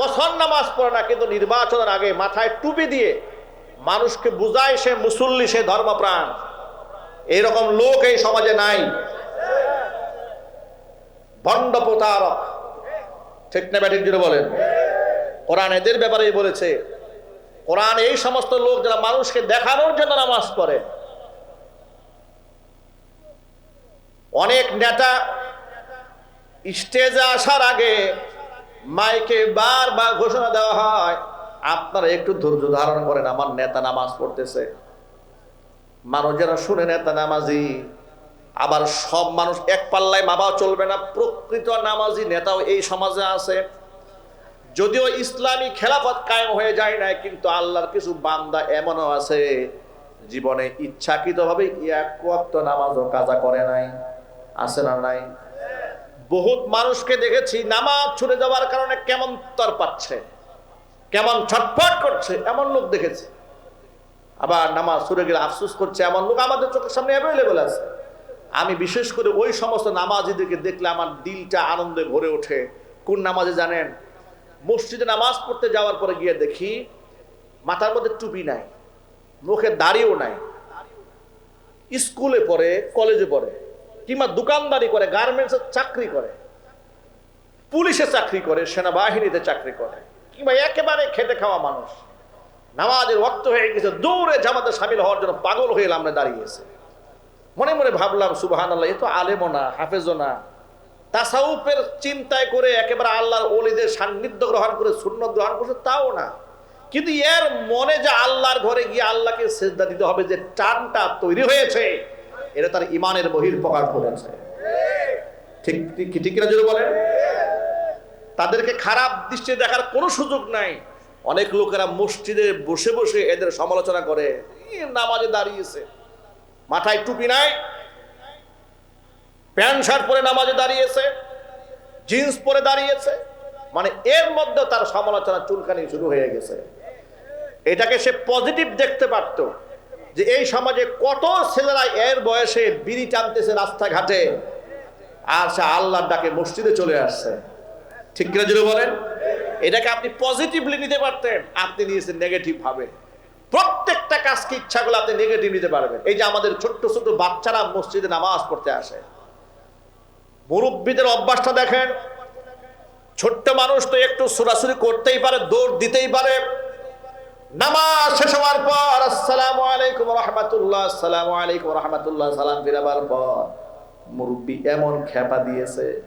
বছর নামাজ পড়ে না, কিন্তু নির্বাচনের আগে মাথায় টুপি দিয়ে মানুষকে বুঝায় সে মুসল্লি, সে ধর্মপ্রাণ। এরকম লোক এই সমাজে নাই। ভণ্ড প্রতারক। ঠিক না ব্যাটিক জুড়ে বলেন? কোরআন এদের ব্যাপারেই বলেছে। কোরআন এই সমস্ত লোক যারা মানুষকে দেখানোর জন্য নামাজ পড়ে। অনেক নেতা স্টেজে আসার আগে মাইকে বারবার ঘোষণা দেওয়া হয়, আপনারা একটু ধৈর্য ধারণ করেন, আমার নেতা নামাজ পড়তেছে। মানুষ যারা শুনে নেতা নামাজি, আবার সব মানুষ এক পাল্লায় মাবাও চলবে না, প্রকৃত নামাজি নেতাও এই সমাজে আছে। যদিও ইসলামী খেলাফত কায়েম হয়ে যায় না কিন্তু আল্লাহর কিছু বান্দা এমনও আছে, জীবনে ইচ্ছাকৃতভাবে এক নামাজও কাজা করে নাই, আছে না নাই? বহুত মানুষকে দেখেছি নামাজ ছুটে যাওয়ার কারণে কেমন তর পাচ্ছে, কেমন ছটফট করছে, এমন লোক দেখেছি। আবার নামাজ ছুটে গেলে আফসুস করছে, এমন লোক আমাদের চোখের সামনে অ্যাভেলেবেল আছে। আমি বিশেষ করে ওই সমস্ত নামাজিদেরকে দেখলে আমার দিলটা আনন্দে ভরে ওঠে। কোন নামাজে জানেন? মসজিদে নামাজ পড়তে যাওয়ার পরে গিয়ে দেখি, মাথার মধ্যে টুপি নাই, মুখে দাড়িও নাই। স্কুলে পড়ে, কলেজে পড়ে। কিংবা দোকানদারি করে গার্মেন্টসের চাকরি করে, পুলিশে চাকরি করে, সেনাবাহিনীতে চাকরি করে, কিংবা একেবারে খেটে খাওয়া মানুষ। নামাজের রক্ত হয়ে গেছে দৌড়ে জামাতে সামিল হওয়ার জন্য পাগল হয়ে আমরা দাঁড়িয়েছে। মনে মনে ভাবলাম সুবাহান আল্লাহ এ তো আলেমও না, হাফেজও না। তাসাউপের চিন্তায় করে একেবারে আল্লাহর ওলিদের সান্নিধ্য গ্রহণ করে শূন্য গ্রহণ করছে, তাও না। কিন্তু এর মনে যে আল্লাহর ঘরে গিয়ে আল্লাহকে সেজদা দিতে হবে, যে টানটা তৈরি হয়েছে এটা তার ইমানের বহির প্রকাশ করেছে ঠিক ঠিক কিনা যদি বলেন? তাদেরকে খারাপ দৃষ্টি দেখার কোনো সুযোগ নাই। অনেক লোকেরা মসজিদে বসে বসে এদের সমালোচনা করে নামাজে দাঁড়িয়েছে। মাথায় টুপি নাই, প্যান্ট, শার্ট পরে নামাজে দাঁড়িয়েছে, জিন্স পরে দাঁড়িয়েছে। মানে এর মধ্যে তার সমালোচনা চুলকানি শুরু হয়ে গেছে। এটাকে সে পজিটিভ দেখতে পারতো। যে এই সমাজে কত ছেলেরা এর বয়সে বিড়ি টানতেছে রাস্তাঘাটে? আর সে আল্লাহর ডাকে মসজিদে চলে আসছে। ঠিক কিনা যদি বলেন? এটাকে আপনি পজিটিভলি নিতে পারতেন, আপনি নিয়েছেন নেগেটিভ ভাবে। প্রত্যেকটা কাজকে ইচ্ছা করলে আপনি নেগেটিভ নিতে পারবেন। এই যে আমাদের ছোট্ট ছোট্ট বাচ্চারা মসজিদে নামাজ পড়তে আসে। মুরব্বীদের অভ্যাসটা দেখেন, ছোট্ট মানুষ তো একটু সুরাসুরি করতেই পারে, দৌড় দিতেই পারে নামাজ শেষ হওয়ার পর আসসালামু আলাইকুম আসসালামু আলাইকুম সালাম ফিরাবার পর। মুরব্বী এমন খেপা দিয়েছে,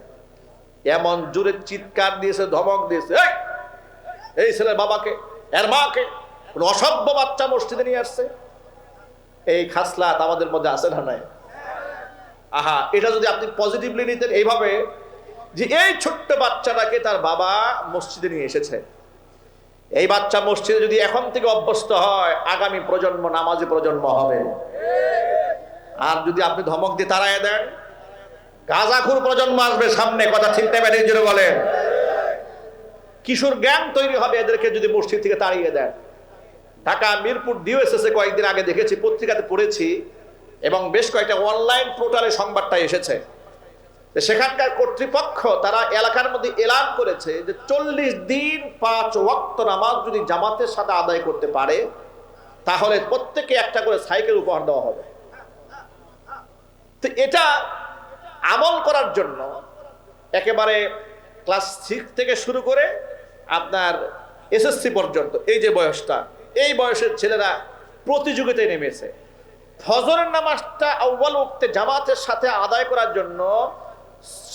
এমন জোরে চিৎকার দিয়েছে, ধমক দিয়েছে, "এই! ছেলের বাবাকে, এর মাকে অসভ্য বাচ্চা মসজিদে নিয়ে আসছে? এই খাসলাত আমাদের মধ্যে আছে না নাই? আহা, এটা যদি আপনি পজিটিভলি নিতেন এইভাবে যে এই ছোট্ট বাচ্চাটাকে তার বাবা মসজিদে নিয়ে এসেছে। এই বাচ্চা মসজিদে যদি এখন থেকে অভ্যস্ত হয়, আগামী প্রজন্ম, নামাজি প্রজন্ম হবে। আর যদি আপনি ধমক দিয়ে তাড়ায় দেন, গাজাখুর প্রজন্ম আসবে সামনে, কথা চিন্তা ব্যাটিং জুড়ে বলেন। কিশোর জ্ঞান তৈরি হবে এদেরকে যদি মসজিদ থেকে তাড়িয়ে দেন। ঢাকা, মিরপুর, ডিওএসএস কয়েকদিন আগে দেখেছি, পত্রিকাতে পড়েছি, এবং বেশ কয়েকটা অনলাইন পোর্টালে সংবাদটা এসেছে। সেখানকার কর্তৃপক্ষ তারা এলাকার মধ্যে এলান করেছে যে চল্লিশ দিন পাঁচ ওয়াক্ত নামাজ যদি জামাতের সাথে আদায় করতে পারে, তাহলে প্রত্যেকে একটা করে সাইকেল উপহার দেওয়া হবে। তো এটা আমল করার জন্য একেবারে ক্লাস সিক্স থেকে শুরু করে আপনার এসএসসি পর্যন্ত, এই যে বয়সটা, এই বয়সের ছেলেরা প্রতিযোগিতায় নেমেছে। ফজরের নামাজটা আউ্বাল উক্তে জামাতের সাথে আদায় করার জন্য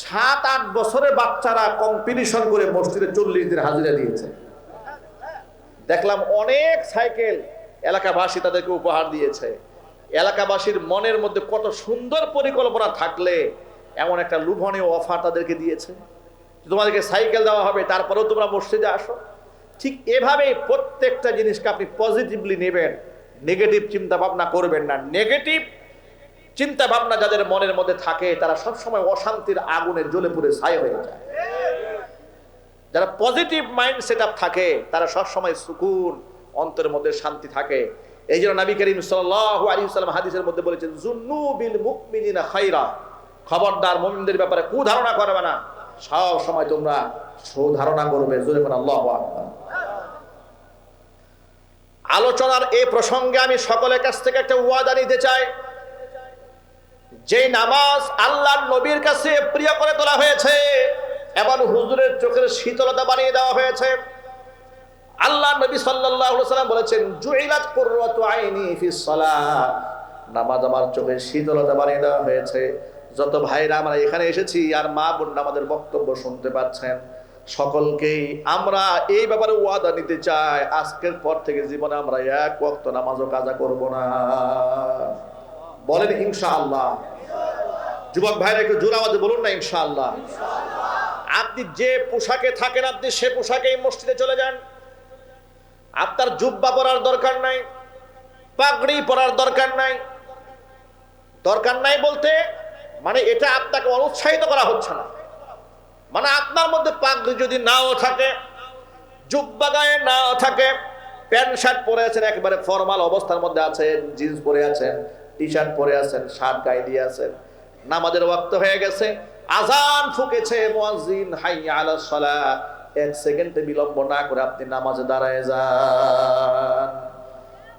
সাত আট বছরের বাচ্চারা কম্পিটিশন করে মসজিদে চল্লিশ দিন হাজিরা দিয়েছে। দেখলাম অনেক সাইকেল এলাকাবাসী তাদেরকে উপহার দিয়েছে। এলাকাবাসীর মনের মধ্যে কত সুন্দর পরিকল্পনা থাকলে এমন একটা লুভনীয় অফার তাদেরকে দিয়েছে। তোমাদেরকে সাইকেল দেওয়া হবে, তারপরেও তোমরা মসজিদে আসো। ঠিক এভাবেই প্রত্যেকটা জিনিসকে আপনি পজিটিভলি নেবেন নেগেটিভ চিন্তা ভাবনা করবেন না। নেগেটিভ চিন্তা ভাবনা যাদের মনের মধ্যে থাকে, তারা সবসময় অশান্তির আগুনে জ্বলে পুড়ে ছাই হয়ে যায়। যারা পজিটিভ মাইন্ড সেট থাকে, তারা সবসময় সুকুন, অন্তরের মধ্যে শান্তি থাকে। এই জন্য নবী করিম সাল্লাম হাদিসের মধ্যে বলেছেন জুন্নু বিল মুমিনিনা খাইরা খবরদার মুমিনদের ব্যাপারে কুধারণা করবে না। সব সময় তোমরা সুধারণা করবে, জোরে করে আল্লাহ। আলোচনার এই প্রসঙ্গে আমি সকলের কাছ থেকে একটা ওয়াদা নিতে চাই। যে নামাজ আল্লাহর নবীর কাছে প্রিয় করে তোলা হয়েছে, এবং হুজুরের চোখের শীতলতা বানিয়ে দেওয়া হয়েছে। আল্লাহ নবী সাল্লাম বলেছেন নামাজ আমার চোখের শীতলতা বানিয়ে দেওয়া হয়েছে। যত ভাইরা আমরা এখানে এসেছি, আর মা বোন আমাদের বক্তব্য শুনতে পাচ্ছেন, সকলকেই আমরা এই ব্যাপারে ওয়াদা নিতে চাই, আজকের পর থেকে জীবনে আমরা এক ওয়াক্ত নামাজও কাজা করব না। বলেন ইনশাআল্লাহ। যুবক ভাইরা, একটু জোর আওয়াজে বলুন না, ইনশাআল্লাহ। আপনি যে পোশাকে থাকেন, আপনি সে পোশাকে মসজিদে চলে যান। আপনার জুব্বা পরার দরকার নাই, পাগড়ি পরার দরকার নাই। দরকার নাই বলতে মানে এটা আপনাকে অনুৎসাহিত করা হচ্ছে না। মানে আপনার মধ্যে পাগড়ি যদি নাও থাকে, জুব্বা গায়ে নাও থাকে, প্যান্ট শার্ট পরে আছেন, একেবারে ফর্মাল অবস্থার মধ্যে আছেন, জিন্স পরে আছেন টি শার্ট পরে আছেন, শার্ট গায়ে দিয়ে আছেন। নামাজের ওয়াক্ত হয়ে গেছে, আজান ফুকেছে, মুয়াজ্জিন হাই আলাস সালাহ এক সেকেন্ডে বিলম্ব না করে আপনি নামাজে দাঁড়ায় যান।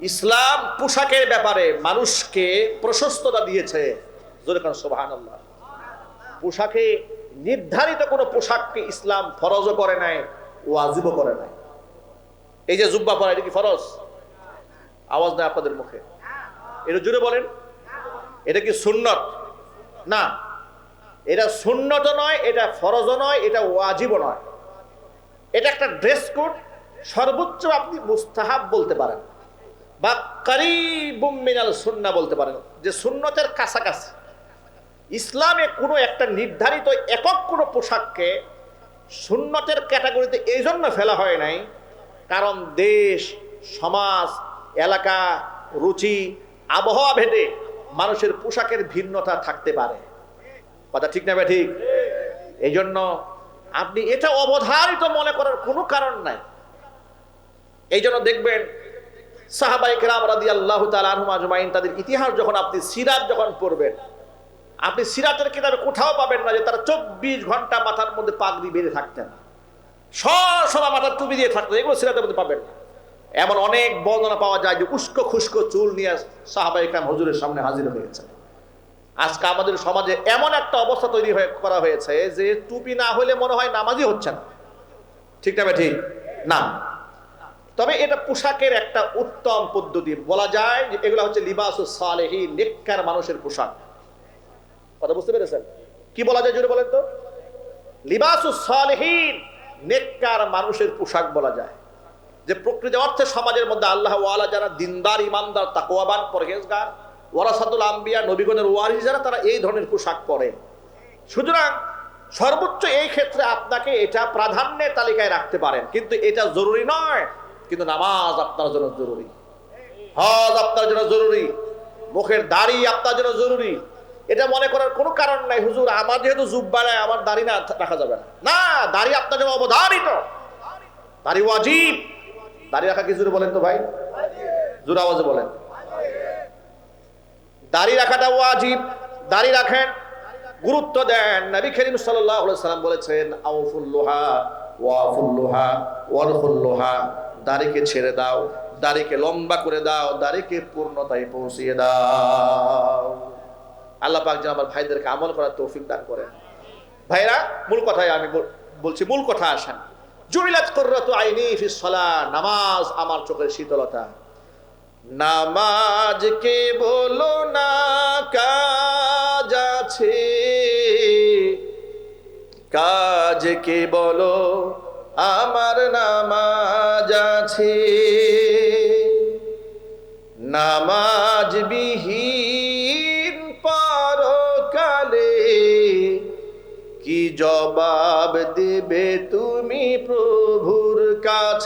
ইসলাম পোশাকের ব্যাপারে মানুষকে প্রশস্ততা দিয়েছে। সোভান পোশাকে নির্ধারিত কোনো পোশাককে ইসলাম ফরজও করে নাই, ওয়াজিবও করে নাই। এই যে জুব্বা পরা, এটা কি ফরজ? আওয়াজ নেই আপনাদের মুখে। এটা জুড়ে বলেন। এটা কি সুন্নত? না। এটা সুন্নত নয়, এটা ফরজও নয়, এটা ওয়াজিবও নয়। এটা একটা ড্রেস কোড সর্বোচ্চ আপনি মুস্তাহাব বলতে পারেন বা কারিবুম মিনাল সুন্না বলতে পারেন, যে সুন্নতের কাছাকাছি। ইসলামে কোনো একটা নির্ধারিত একক কোনো পোশাককে সুন্নতের ক্যাটাগরিতে এই জন্য ফেলা হয় নাই, কারণ দেশ, সমাজ, এলাকা, রুচি আবহাওয়া ভেদে মানুষের পোশাকের ভিন্নতা থাকতে পারে। কথা ঠিক না ঠিক? এই জন্য আপনি এটা অবধারিত মনে করার কোনো কারণ নাই। এই জন্য দেখবেন সাহাবাইক রাম রাদি আল্লাহ তালুমাজমাইন তাদের ইতিহাস যখন আপনি যখন পড়বেন, আপনি সিরাতের কোথাও পাবেন না যে তারা চব্বিশ ঘণ্টা মাথার মধ্যে বেঁধে থাকতেন। সব দিয়ে থাকতেন, এগুলো মধ্যে পাবেন না। এমন অনেক বর্ণনা পাওয়া যায় যে উস্কো খুস্কো চুল নিয়ে সাহাবাইক রাম হজুরের সামনে হাজির হয়েছে। আজকে আমাদের সমাজে এমন একটা অবস্থা তৈরি হয়ে করা হয়েছে যে টুপি না হলে মনে হয় নামাজই হচ্ছে না ঠিক না ঠিক না। তবে এটা পোশাকের একটা উত্তম পদ্ধতি। বলা যায় যে এগুলো হচ্ছে লিবাস সালেহি, নেককার মানুষের পোশাক। কথা বুঝতে পেরেছেন? কি বলা যায় জুড়ে বলেন তো? লিবাস সালেহীন, নেককার মানুষের পোশাক বলা যায়। যে প্রকৃত অর্থে সমাজের মধ্যে আল্লাহ ওয়ালা যারা দিনদার, ইমানদার তাকোয়াবান পরহেজগার, ওয়ারাসাতুল আম্বিয়া, নবীগণের ওয়ারিস, যারা তারা এই ধরনের পোশাক পরে। সুতরাং সর্বোচ্চ এই ক্ষেত্রে আপনাকে এটা প্রাধান্যের তালিকায় রাখতে পারেন। কিন্তু এটা জরুরি নয়, কিন্তু নামাজ আপনার জন্য জরুরি। হজ আপনার জন্য জরুরি। মুখের দাড়ি আপনার জন্য জরুরি। এটা মনে করার কোনো কারণ নাই। হুজুর, আমার যেহেতু যুগ বাড়ায় আমার দাড়ি না রাখা যাবে না। না, দাড়ি আপনার জন্য অবধারিত। দাড়ি ওয়াজিব। দাড়ি রাখা কি জুড়ে বলেন তো ভাই? জোর আওয়াজে বলেন। দাড়ি রাখাটা ওয়াজিব। দাড়ি রাখেন, গুরুত্ব দেন। নবী করিম সাল্লাল্লাহু আলাইহি সাল্লাম বলেছেন, আউফুল্লুহা, ওয়াফুল্লুহা ওয়ারফুল্লুহা দাড়িকে ছেড়ে দাও, দাড়িকে লম্বা করে দাও, দাড়িকে পূর্ণতায় পৌঁছিয়ে দাও। আল্লাহ পাক যেন আমার ভাইদেরকে আমল করার তৌফিক দান করেন। ভাইরা মূল কথায় আমি বলছি, মূল কথা আসেন। জুবিলাত কুররাতু আইনি ফিস সালাহ নামাজ আমার চোখের শীতলতা। নামাজ কে বলো না কাজ আছে? কাজ কে বলো, আমার নামাজ আছে। নামাজ বিহীন পরকালে কি জবাব দেবে প্রভুর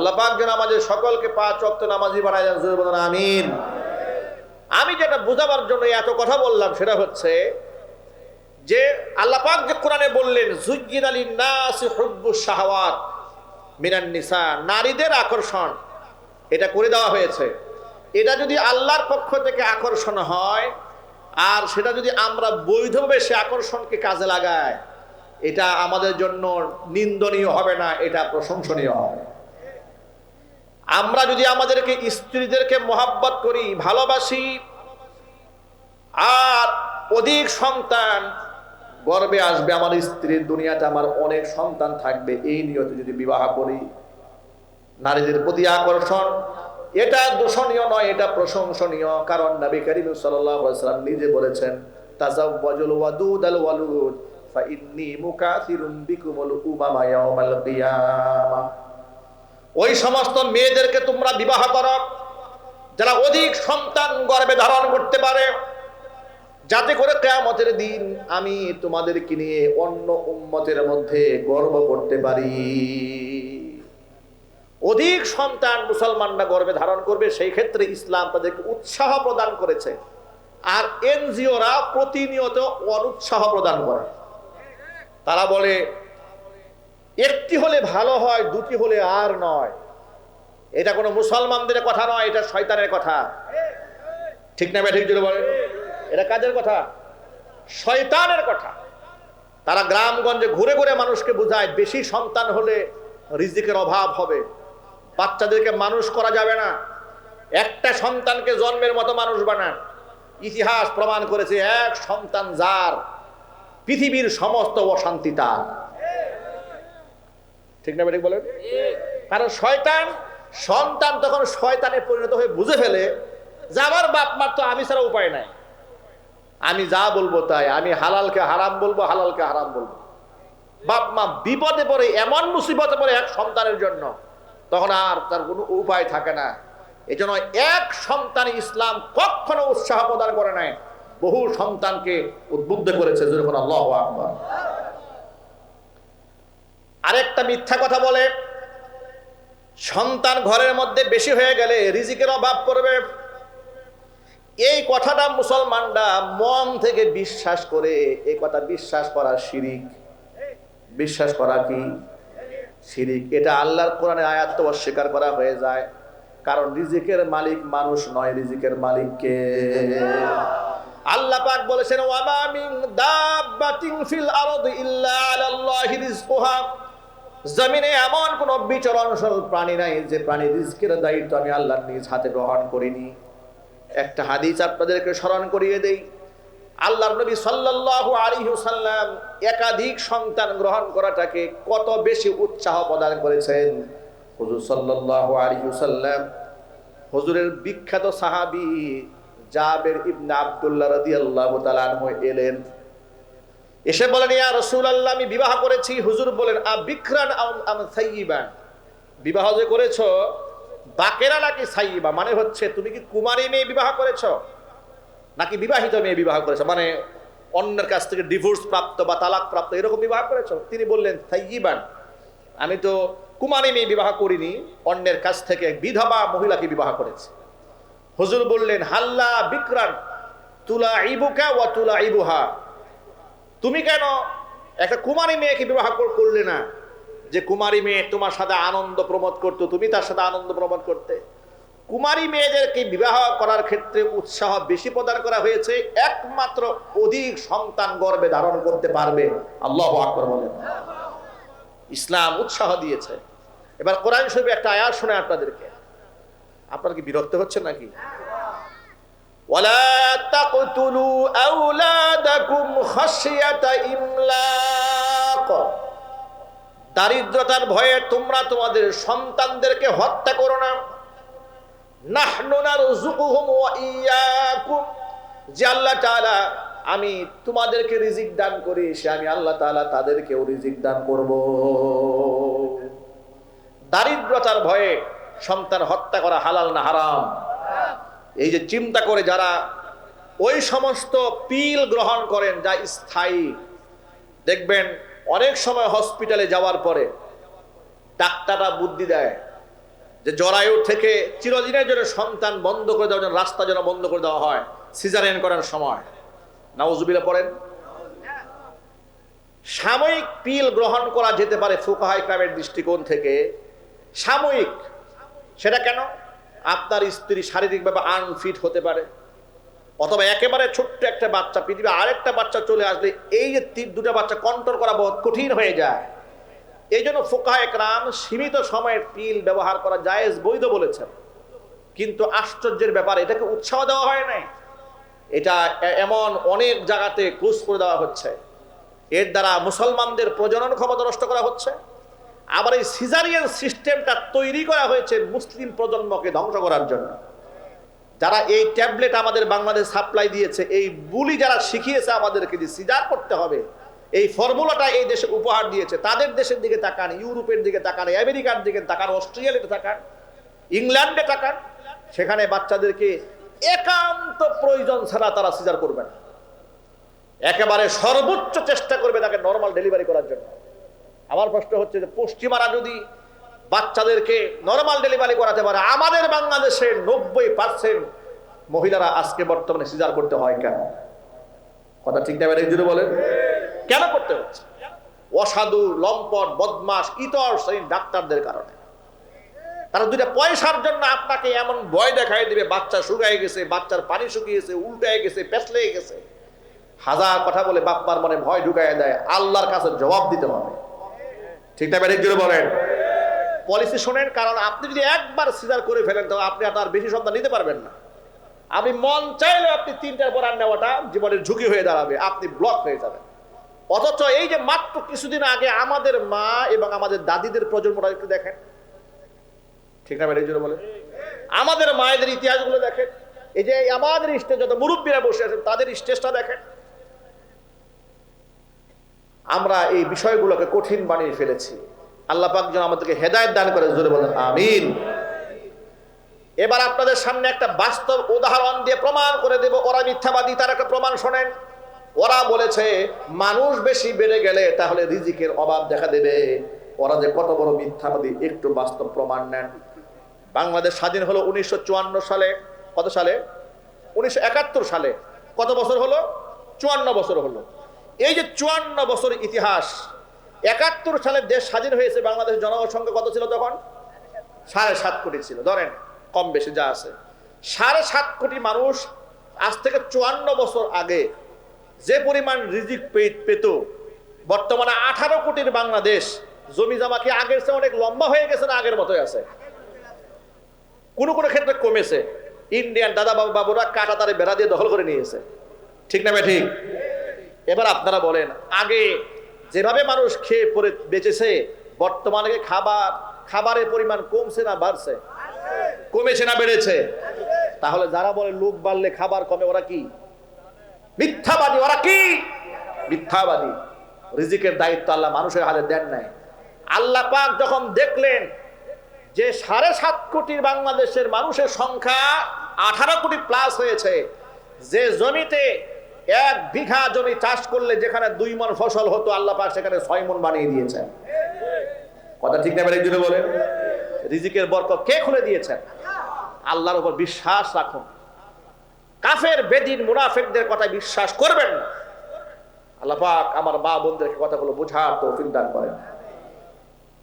আল্লাহ পাক যেন আমাদের সকলকে পাঁচ অক্ত নামাজি বানায় বলুন, আমিন। আমি যেটা বোঝাবার জন্য এত কথা বললাম, সেটা হচ্ছে যে আল্লাহ পাক যে কোরআনে বললেন, জুজ্জিন আলী নাসি হুব্বু শাহওয়াত মিনান নিসা নারীদের আকর্ষণ, এটা করে দেওয়া হয়েছে। এটা যদি আল্লাহর পক্ষ থেকে আকর্ষণ হয়, আর সেটা যদি আমরা বৈধভাবে সে আকর্ষণকে কাজে লাগাই, এটা আমাদের জন্য নিন্দনীয় হবে না, এটা প্রশংসনীয় হবে। আমরা যদি আমাদেরকে স্ত্রীদেরকে মোহাব্বত করি, ভালোবাসি, আর অধিক সন্তান, গর্বে আসবে আমার স্ত্রীর দুনিয়াতে আমার অনেক সন্তান থাকবে, এই নিয়তে যদি বিবাহ করি। নারীদের প্রতি আকর্ষণ, এটা দূষণীয় নয়, এটা প্রশংসনীয়, কারণ নবী করিম সাল্লাম নিজে বলেছেন, তাজাওয়াজুল ওয়াদুদ ওয়ালুদ, ফাইন্নী মুকাসিরুন বিকুমুল উমামা ইয়াউমাল কিয়ামা। ওই সমস্ত মেয়েদেরকে তোমরা বিবাহ করো। যারা অধিক সন্তান গর্বে ধারণ করতে পারে, যাতে করে কেয়ামতের দিন আমি তোমাদেরকে নিয়ে অন্য উম্মতের মধ্যে গর্ব করতে পারি। অধিক সন্তান মুসলমানরা গর্বে ধারণ করবে, সেই ক্ষেত্রে ইসলাম তাদেরকে উৎসাহ প্রদান করেছে। আর এনজিওরা প্রতিনিয়ত অনুৎসাহ প্রদান করে। তারা বলে একটি হলে ভালো হয়, দুটি হলে আর নয়। এটা কোনো মুসলমানদের কথা নয়, এটা শয়তানের কথা। ঠিক না ঠিক যদি বলে এটা কাজের কথা? শয়তানের কথা। তারা গ্রামগঞ্জে ঘুরে ঘুরে মানুষকে বোঝায়, বেশি সন্তান হলে রিজিকের অভাব হবে। বাচ্চাদেরকে মানুষ করা যাবে না। একটা সন্তানকে জন্মের মতো মানুষ বানান। ইতিহাস প্রমাণ করেছে, এক সন্তান যার পৃথিবীর সমস্ত অশান্তি তার। ঠিক না ঠিক বলেন? কারণ শয়তান, সন্তান তখন শয়তানে পরিণত হয়ে বুঝে ফেলে, যে আমার বাপ মার তো আমি ছাড়া উপায় নাই। আমি যা বলব তাই, আমি হালালকে হারাম বলব, হালালকে হারাম বলব। বাপ মা বিপদে পড়ে, এমন মুসিবতে পড়ে এক সন্তানের জন্য, তখন আর তার কোনো উপায় থাকে না। এই জন্য এক সন্তান ইসলাম কখনো উৎসাহ প্রদান করে নাই। বহু সন্তানকে উদ্বুদ্ধ করেছে যখন আল্লাহ আকবার। আরেকটা মিথ্যা কথা বলে, সন্তান ঘরের মধ্যে বেশি হয়ে গেলে রিজিকের অভাব করবে এই কথাটা মুসলমানরা মন থেকে বিশ্বাস করে, এই কথা বিশ্বাস করা শিরিক। বিশ্বাস করা কি? শিরিক। এটা আল্লাহর কোরআনে আয়াত অস্বীকার করা হয়ে যায়। কারণ রিজিকের মালিক মানুষ নয়, রিজিকের মালিককে আল্লাহ পাক বলেছেন, ওয়ামা মিন দাব্বাতিন ফিল আরদি ইল্লা আলাল্লাহি রিজকুহা। জমিনে এমন কোন বিচরণশীল প্রাণী নাই যে প্রাণী রিজকের দায়িত্ব আমি আল্লাহর নিজ হাতে গ্রহণ করিনি। একটা হাদিস আপনাদেরকে স্মরণ করিয়ে দেই। আল্লাহর নবী সাল্লাল্লাহু আলাইহি সাল্লাম একাধিক সন্তান গ্রহণ করাটাকে কত বেশি উৎসাহ প্রদান করেছেন। হুজুর সাল্লাল্লাহু আলাইহি সাল্লাম হুজুরের বিখ্যাত সাহাবী জাবের ইবনে আব্দুল্লাহ রাদিয়াল্লাহু তাআলা এলেন। এসে বলেন, ইয়া রাসূলুল্লাহ, আমি বিবাহ করেছি। হুজুর বলেন, আ বিকরান বিবাহ যে করেছ, বাকেরা নাকি সাইয়িবা মানে হচ্ছে, তুমি কি কুমারী মেয়ে বিবাহ করেছ? নাকি বিবাহিত মেয়ে বিবাহ করেছ? মানে অন্যের কাছ থেকে ডিভোর্স প্রাপ্ত বা তালাক প্রাপ্ত, এরকম বিবাহ করেছ? তিনি বললেন সাইয়িবান আমি তো কুমারী মেয়ে বিবাহ করিনি, অন্যের কাছ থেকে বিধবা মহিলাকে বিবাহ করেছি। হুজুর বললেন, হাল্লা বিক্রান তুলা ইবুকা ওয়া তুলা ইবুহা তুমি কেন একটা কুমারী মেয়েকে বিবাহ করলে না? যে কুমারী মেয়ে তোমার সাথে আনন্দ প্রমোদ করতো, তুমি তার সাথে আনন্দ প্রমোদ করতে। কুমারী মেয়েদেরকে বিবাহ করার ক্ষেত্রে উৎসাহ বেশি প্রদান করা হয়েছে, একমাত্র অধিক সন্তান গর্বে ধারণ করতে পারবে। আল্লাহ আকবর বলেন। ইসলাম উৎসাহ দিয়েছে। এবার কোরআন শরীফে একটা আয়াত শুনে আপনাদেরকে। আপনার কি বিরক্ত হচ্ছে নাকি? ولا تقتلوا أولادكم خشية إملاق দারিদ্রতার ভয়ে তোমরা তোমাদের সন্তানদেরকে হত্যা করো না নাহনু নারযুকুহুম ওয়া ইয়াকুম যে আল্লাহ তাআলা আমি তোমাদেরকে রিজিক দান করি সে আমি আল্লাহ তাআলা তাদেরকেও রিজিক দান করব দারিদ্রতার ভয়ে সন্তান হত্যা করা হালাল না হারাম এই যে চিন্তা করে যারা ওই সমস্ত পিল গ্রহণ করেন যা স্থায়ী, দেখবেন অনেক সময় হসপিটালে যাওয়ার পরে ডাক্তাররা বুদ্ধি দেয় যে জরায়ু থেকে চিরদিনের জন্য সন্তান বন্ধ করে দেওয়ার জন্য, রাস্তা যেন বন্ধ করে দেওয়া হয় সিজারিয়ান করার সময়। নাউজুবিল্লা পড়েন? সাময়িক পিল গ্রহণ করা যেতে পারে ফুকাহাই ক্রামের দৃষ্টিকোণ থেকে। সাময়িক। সেটা কেন? আপনার স্ত্রী শারীরিকভাবে আনফিট হতে পারে, অথবা একেবারে ছোট্ট একটা বাচ্চা পৃথিবী আরেকটা বাচ্চা চলে আসলে এই যে দুটা বাচ্চা কন্ট্রোল করা বহুত কঠিন হয়ে যায়। এই জন্য ফোকাহ একরাম সীমিত সময়ের পিল ব্যবহার করা জায়েজ বৈধ বলেছেন। কিন্তু আশ্চর্যের ব্যাপার, এটাকে উৎসাহ দেওয়া হয় নাই। এটা এমন অনেক জায়গাতে ক্লোজ করে দেওয়া হচ্ছে। এর দ্বারা মুসলমানদের প্রজনন ক্ষমতা নষ্ট করা হচ্ছে। আবার এই সিজারিয়ান সিস্টেমটা তৈরি করা হয়েছে মুসলিম প্রজন্মকে ধ্বংস করার জন্য। যারা এই ট্যাবলেট আমাদের বাংলাদেশ সাপ্লাই দিয়েছে, এই বুলি যারা শিখিয়েছে আমাদেরকে যে সিজার করতে হবে, এই ফর্মুলাটা এই দেশে উপহার দিয়েছে, তাদের দেশের দিকে তাকান, ইউরোপের দিকে তাকান, আমেরিকার দিকে তাকান, অস্ট্রেলিয়াতে তাকান, ইংল্যান্ডে তাকান, সেখানে বাচ্চাদেরকে একান্ত প্রয়োজন ছাড়া তারা সিজার করবে না। একেবারে সর্বোচ্চ চেষ্টা করবে তাকে নর্মাল ডেলিভারি করার জন্য। আমার প্রশ্ন হচ্ছে যে পশ্চিমারা যদি বাচ্চাদেরকে নর্মাল ডেলিভারি করাতে পারে, আমাদের বাংলাদেশে নব্বই পার্সেন্ট মহিলারা আজকে বর্তমানে সিজার করতে হয় কেন? কথা ঠিক না এই বলেন। কেন করতে হচ্ছে? অসাধু, লম্পট বদমাস ইতর শ্রেণির ডাক্তারদের কারণে। তারা দুইটা পয়সার জন্য আপনাকে এমন ভয় দেখাই দিবে, বাচ্চা শুকায় গেছে, বাচ্চার পানি শুকিয়েছে, উল্টায় গেছে পেছলে গেছে। হাজার কথা বলে বাপ্পার মনে ভয় ঢুকাই দেয়, আল্লাহর কাছে জবাব দিতে হবে। ঠিক না ব্যারিক জুড়ে বলেন। পলিসি শোনেন, কারণ আপনি যদি একবার সিজার করে ফেলেন, তো আপনি আর বেশি সন্তান নিতে পারবেন না। আপনি মন চাইলে আপনি তিনটার পর আর নেওয়াটা জীবনের ঝুঁকি হয়ে দাঁড়াবে, আপনি ব্লক হয়ে যাবেন। অথচ এই যে মাত্র কিছুদিন আগে আমাদের মা এবং আমাদের দাদিদের প্রজন্মটা একটু দেখেন। ঠিক না, ম্যাডাম জন্য বলে আমাদের মায়েদের ইতিহাসগুলো দেখেন। এই যে আমাদের স্টেজ, যত মুরব্বীরা বসে আছেন, তাদের স্টেজটা দেখেন। আমরা এই বিষয়গুলোকে কঠিন বানিয়ে ফেলেছি। আল্লাহ পাক যেন আমাদেরকে হেদায়েত দান করে, জোরে বলেন, আমিন। এবার আপনাদের সামনে একটা বাস্তব উদাহরণ দিয়ে প্রমাণ করে দেব। ওরা মিথ্যাবাদী, তার একটা প্রমাণ শোনেন। ওরা বলেছে, মানুষ বেশি বেড়ে গেলে তাহলে রিজিকের অভাব দেখা দেবে। ওরা যে কত বড় মিথ্যাবাদী, একটু বাস্তব প্রমাণ নেন। বাংলাদেশ স্বাধীন হলো উনিশশো চুয়ান্ন সালে। কত সালে? উনিশশো একাত্তর সালে। কত বছর হলো? চুয়ান্ন বছর হলো। এই যে চুয়ান্ন বছর ইতিহাস, একাত্তর সালে দেশ স্বাধীন হয়েছে বাংলাদেশের জনসংখ্যা কত ছিল তখন? সাড়ে সাত কোটি ছিল, ধরেন, কম বেশি যা আছে। সাড়ে সাত কোটি মানুষ আজ থেকে চুয়ান্ন বছর আগে যে পরিমাণ রিজিক পেত, বর্তমানে আঠারো কোটির বাংলাদেশ, জমি জমা কি আগের চেয়ে অনেক লম্বা হয়ে গেছে না আগের মতোই আছে? কোনো কোনো ক্ষেত্রে কমেছে? ইন্ডিয়ান দাদা বাবু বাবুরা কাটা তারে বেড়া দিয়ে দখল করে নিয়েছে। ঠিক না ঠিক? এবার আপনারা বলেন, আগে যেভাবে মানুষ খেয়ে পরে বেঁচেছে, বর্তমানে খাবার, খাবারের পরিমাণ কমছে না বাড়ছে? কমেছে না বেড়েছে? তাহলে যারা বলে লোক বাড়লে খাবার কমে, ওরা কি? মিথ্যাবাদী, ওরা কি? মিথ্যাবাদী। রিজিকের দায়িত্ব আল্লাহ মানুষের হাতে দেন নাই। আল্লাহ পাক যখন দেখলেন যে সাড়ে সাত কোটি বাংলাদেশের মানুষের সংখ্যা আঠারো কোটি প্লাস হয়েছে, যে জমিতে এক বিঘা জমি চাষ করলে যেখানে দুই মন ফসল হতো, আল্লাহ পাক সেখানে ছয় মন বানিয়ে দিয়েছেন। কথা ঠিক না একজনে বলেন? রিজিকের বরকত কে খুলে দিয়েছেন? আল্লাহর উপর বিশ্বাস রাখুন। কাফের, বেদিন, মুনাফেকদের কথায় বিশ্বাস করবেন না। আল্লাহ পাক আমার মা বোনদেরকে কথাগুলো বোঝার তৌফিক দান করেন।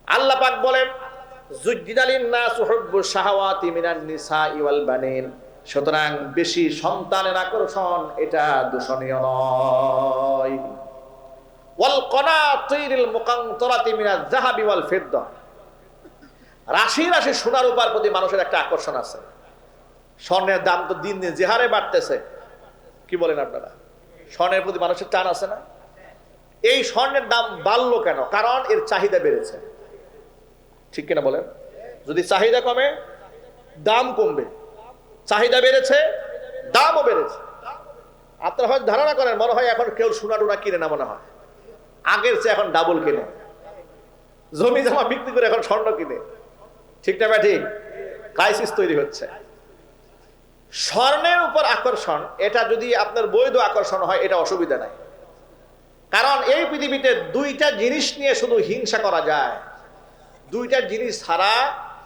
আল্লাহ পাক বলেন, জুজ্জিদালিন নাস হুব্বু শাহাওয়াতি মিনান নিসাই ওয়াল বানিন। সুতরাং বেশি সন্তানের আকর্ষণ এটা দূষণীয় নয়। ওয়াল কনাতিরিল মুকান্তরাতি মিনাজ যাহাবি ওয়াল ফিদ্দা। রাশি রাশি সোনার উপার প্রতি মানুষের একটা আকর্ষণ আছে। স্বর্ণের দাম তো দিন দিন যে হারে বাড়তেছে। কি বলেন আপনারা? স্বর্ণের প্রতি মানুষের টান আছে না? এই স্বর্ণের দাম বাড়লো কেন? কারণ এর চাহিদা বেড়েছে। ঠিক কিনা বলেন? যদি চাহিদা কমে, দাম কমবে। চাহিদা বেড়েছে, দামও বেড়েছে। আপনারা হয়তো ধারণা করেন, মনে হয় এখন কেউ সোনা টোনা কিনে না মনে হয়। আগের চেয়ে এখন ডাবল কিনে। জমি জমা বিক্রি করে এখন স্বর্ণ কিনে। ঠিক না ক্রাইসিস তৈরি হচ্ছে। স্বর্ণের উপর আকর্ষণ, এটা যদি আপনার বৈধ আকর্ষণ হয়, এটা অসুবিধা নাই। কারণ এই পৃথিবীতে দুইটা জিনিস নিয়ে শুধু হিংসা করা যায়। দুইটা জিনিস ছাড়া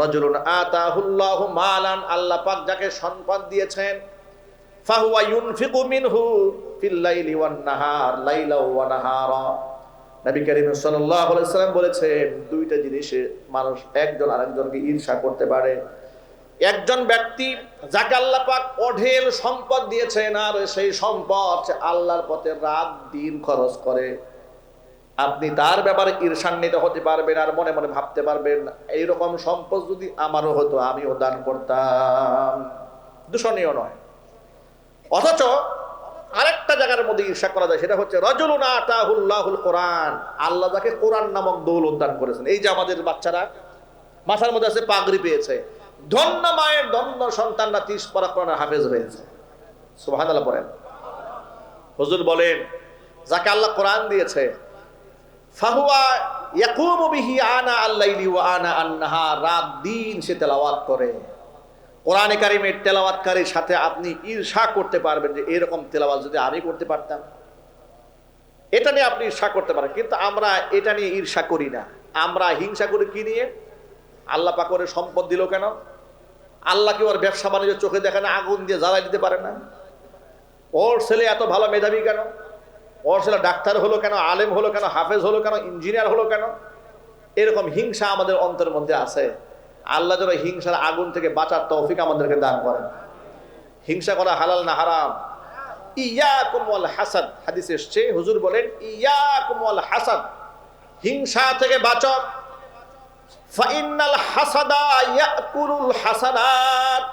রাজুলুন আতাহুল্লাহু মালান, আল্লাহ পাক যাকে সম্পদ দিয়েছেন, ফাহুয়া ইউনফিকু মিনহু ফিল লাইলি ওয়ান নাহার, লাইলা ওয়া নাহারা। নবী করিম সাল্লাল্লাহু আলাইহি সাল্লাম বলেছেন, দুইটা জিনিসে মানুষ একজন আরেকজনকে ঈর্ষা করতে পারে। একজন ব্যক্তি যাকে আল্লাহ পাক অঢেল সম্পদ দিয়েছেন আর সেই সম্পদ আল্লাহর পথে রাত দিন খরচ করে। আপনি তার ব্যাপারে ঈর্ষান্বিত হতে পারবেন আর মনে মনে ভাবতে পারবেন, এইরকম সম্পদ যদি আমারও হতো, আমিও দান করতাম। দূষণীয় নয়। অথচ আরেকটা জায়গার মধ্যে ঈর্ষা করা যায়, সেটা হচ্ছে আতাহুল্লাহুল কোরআন, আল্লাহ যাকে কোরআন নামক দৌল উদ্যান করেছেন। এই যে আমাদের বাচ্চারা, মাথার মধ্যে আছে পাগড়ি পেয়েছে, ধন্য মায়ের ধন্য সন্তানরা তিস পরা কোরআনের হাফেজ হয়েছে। সুবহানাল্লাহ পড়েন। হুজুর বলেন, যাকে আল্লাহ কোরআন দিয়েছে রাত দিন সে করে। সাথে আপনি ঈর্ষা করতে পারবেন যে এরকম তেলাওয়াত যদি করতে পারতাম। এটা নিয়ে আপনি করতে পারেন, কিন্তু আমরা এটা নিয়ে ঈর্ষা করি না। আমরা হিংসা করি কি নিয়ে? আল্লাহ পাকরে সম্পদ দিল কেন? আল্লাহ কি ওর ব্যবসা বাণিজ্য চোখে দেখে না, আগুন দিয়ে জ্বালাই দিতে পারে না। ওর ছেলে এত ভালো মেধাবী কেন? ছেলে ডাক্তার হলো কেন, আলেম হলো কেন, হাফেজ হলো কেন, ইঞ্জিনিয়ার হলো কেন? এরকম হিংসা আমাদের অন্তরের মধ্যে আছে। আল্লাহ যেন হিংসার আগুন থেকে বাঁচার তৌফিক আমাদেরকে দান করেন। হিংসা করা হালাল না হারাম? ইয়া কুমল হাসাদ, হাদিস এসছে, হুজুর বলেন ইয়া কুমল হাসাদ, হিংসা থেকে বাঁচক ফাইনাল হাসাদা ইয়াকুলুল হাসানাত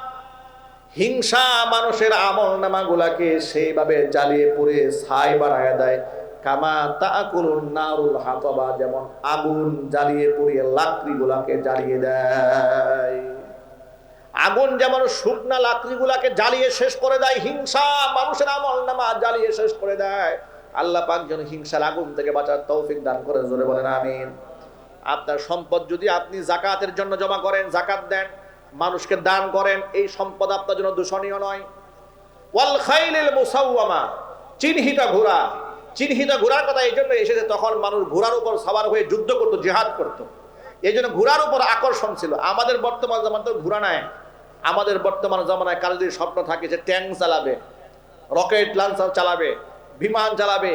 হিংসা মানুষের আমল নামাগুলাকে সেইভাবে জ্বালিয়ে পুড়ে ছাই বানায় দেয়। কামা তাকুলুন নারুল হাতাবা, যেমন আগুন জ্বালিয়ে পুড়িয়ে লাকড়িগুলাকে জ্বালিয়ে দেয়। আগুন যেমন শুকনা লাকড়িগুলাকে জ্বালিয়ে শেষ করে দেয়, হিংসা মানুষের আমল নামা জ্বালিয়ে শেষ করে দেয়। আল্লাহ পাক যেন হিংসার আগুন থেকে বাঁচার তৌফিক দান করে, জোরে বলেন, আমিন। আপনার সম্পদ যদি আপনি জাকাতের জন্য জমা করেন, জাকাত দেন মানুষকে দান করেন, এই সম্পদ আপনার জন্য দূষণীয় নয়। চিহ্নিত ঘোড়া। চিহ্নিত ঘোড়ার কথা এই জন্য এসেছে, তখন মানুষ ঘোড়ার উপর সবার হয়ে যুদ্ধ করতো, জিহাদ করতো। এই জন্য ঘোড়ার উপর আকর্ষণ ছিল। আমাদের বর্তমান জামান তো ঘোড়া নাই। আমাদের বর্তমান জামানায় কাল যদি স্বপ্ন থাকে যে ট্যাঙ্ক চালাবে, রকেট লঞ্চার চালাবে, বিমান চালাবে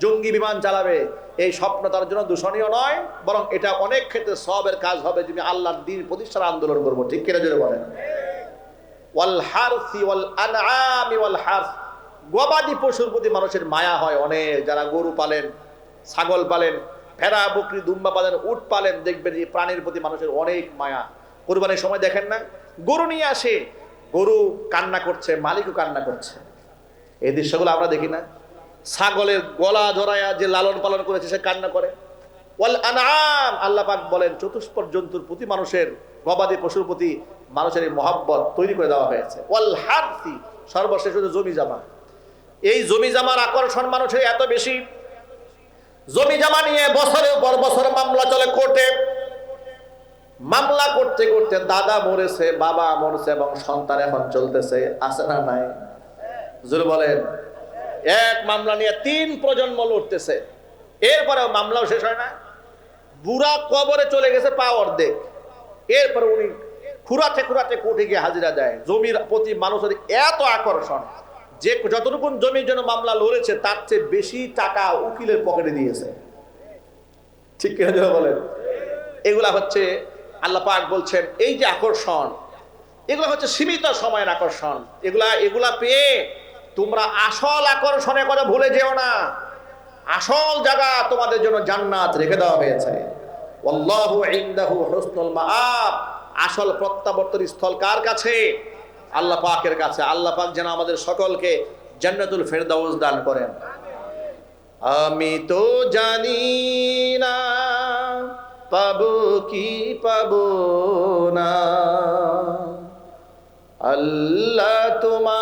জঙ্গি বিমান চালাবে, এই স্বপ্ন তার জন্য দূষণীয় নয়, বরং এটা অনেক ক্ষেত্রে সবের কাজ হবে যে আমি আল্লাহর দিন প্রতিষ্ঠার আন্দোলন করব। ঠিক কিনা জোরে বলেন? ওয়াল ওয়াল গবাদি পশুর প্রতি মানুষের মায়া হয় অনেক। যারা গরু পালেন, ছাগল পালেন, ভেড়া, বকরি, দুম্বা পালেন, উট পালেন, দেখবেন এই প্রাণীর প্রতি মানুষের অনেক মায়া। কোরবানির সময় দেখেন না? গরু নিয়ে আসে, গরু কান্না করছে, মালিকও কান্না করছে। এই দৃশ্যগুলো আমরা দেখি না? ছাগলের গলা জড়ায়া যে লালন পালন করেছে, সে কান্না করে। ওয়াল আনআম, আল্লাহ পাক বলেন, চতুষ্পদ জন্তুর প্রতি মানুষের গবাদি পশুর প্রতি মানুষের এই মহাব্বত তৈরি করে দেওয়া হয়েছে। ওয়াল হারসি, সর্বশেষ হচ্ছে জমি জামা। এই জমি জামার আকর্ষণ মানুষের এত বেশি। জমি জামা নিয়ে বছরের পর বছর মামলা চলে কোর্টে। মামলা করতে করতে দাদা মরেছে, বাবা মরেছে এবং সন্তান এখন চলতেছে, আছে না নাই? বলেন। এক মামলা নিয়ে তিন প্রজন্ম লড়তেছে। এরপরেও মামলাও শেষ হয় না। বুড়া কবরে চলে গেছে পা অর্ধেক। এরপরে উনি খুঁড়াতে খুঁড়াতে কোর্টে গিয়ে হাজিরা দেয়। জমির প্রতি মানুষের এত আকর্ষণ যে যতটুকু জমির জন্য মামলা লড়েছে, তার চেয়ে বেশি টাকা উকিলের পকেটে দিয়েছে ঠিক কিনা বলেন? এগুলা হচ্ছে আল্লাহ পাক বলছেন, এই যে আকর্ষণ, এগুলা হচ্ছে সীমিত সময়ের আকর্ষণ। এগুলা এগুলা পেয়ে তোমরা আসল আকর্ষণের কথা ভুলে যেও না। আসল জায়গা তোমাদের জন্য জান্নাত রেখে দেওয়া হয়েছে। আসল প্রত্যাবর্তন স্থল কার কাছে? আল্লাহ পাকের কাছে। আল্লাহ পাক যেন আমাদের সকলকে জান্নাতুল ফেরদাউস দান করেন। আমি তো জানি না, পাবো কি পাবো না। আল্লাহ তোমার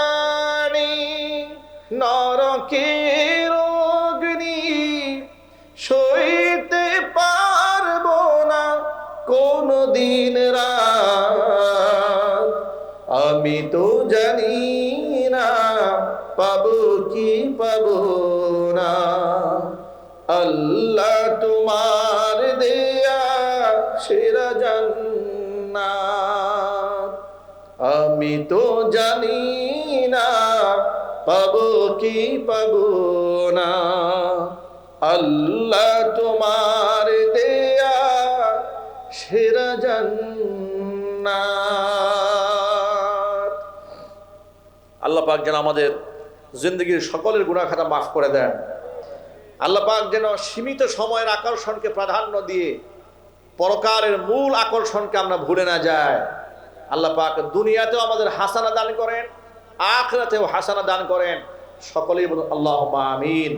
পাবো কি পাবো না? আল্লাহ তোমার দেয়া সেরা জান্নাত। আমি তো জানি না পাবো কি পাবো না। আল্লাহ তোমার দেয়া সেরা জান্নাত। আল্লাহ পাক যেন আমাদের জিন্দগির সকলের গুণাখাতা মাফ করে দেন। আল্লাহ পাক যেন সীমিত সময়ের আকর্ষণকে প্রাধান্য দিয়ে পরকারের মূল আকর্ষণকে আমরা ভুলে না যাই। আল্লাহ পাক দুনিয়াতেও আমাদের হাসানা দান করেন, আখরাতেও হাসানা দান করেন। সকলেই বলুন আল্লাহ আমিন।